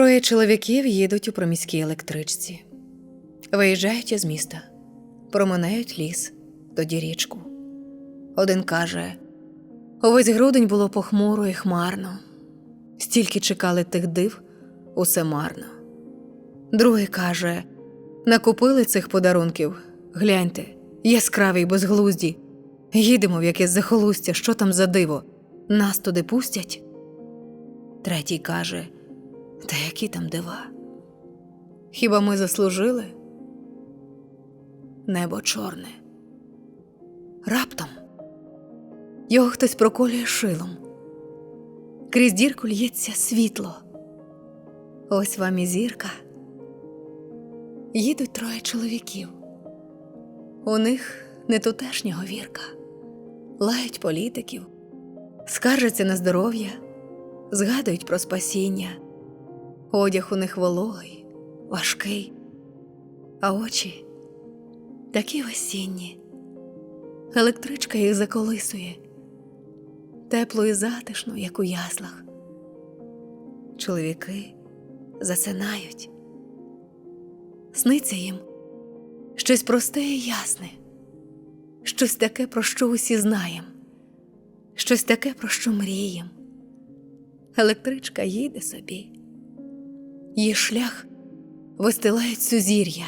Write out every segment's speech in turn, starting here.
Троє чоловіків їдуть у проміській електричці. Виїжджають із міста, проминають ліс, тоді річку. Один каже: увесь грудень було похмуро і хмарно, стільки чекали тих див, усе марно. Другий каже: накупили цих подарунків, гляньте, яскраві й безглузді. Їдемо в якесь захолустя, що там за диво? Нас туди пустять. Третій каже: Та які там дива? Хіба ми заслужили? Небо чорне. Раптом його хтось проколює шилом. Крізь дірку л'ється світло. Ось вам і зірка. Їдуть троє чоловіків. У них не тутешнього вірка, лають політиків, скаржаться на здоров'я, згадують про спасіння. Одяг у них вологий, важкий, а очі такі осінні. Електричка їх заколисує, тепло і затишно, як у яслах. Чоловіки засинають. Сниться їм щось просте і ясне, щось таке, про що усі знаєм, щось таке, про що мрієм. Електричка їде собі, її шлях вистилають сузір'я,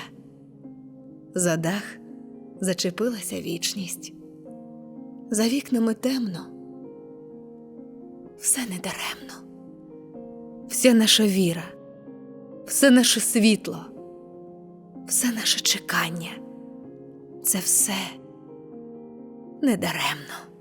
за дах зачепилася вічність, за вікнами темно, все недаремно, вся наша віра, все наше світло, все наше чекання, це все недаремно.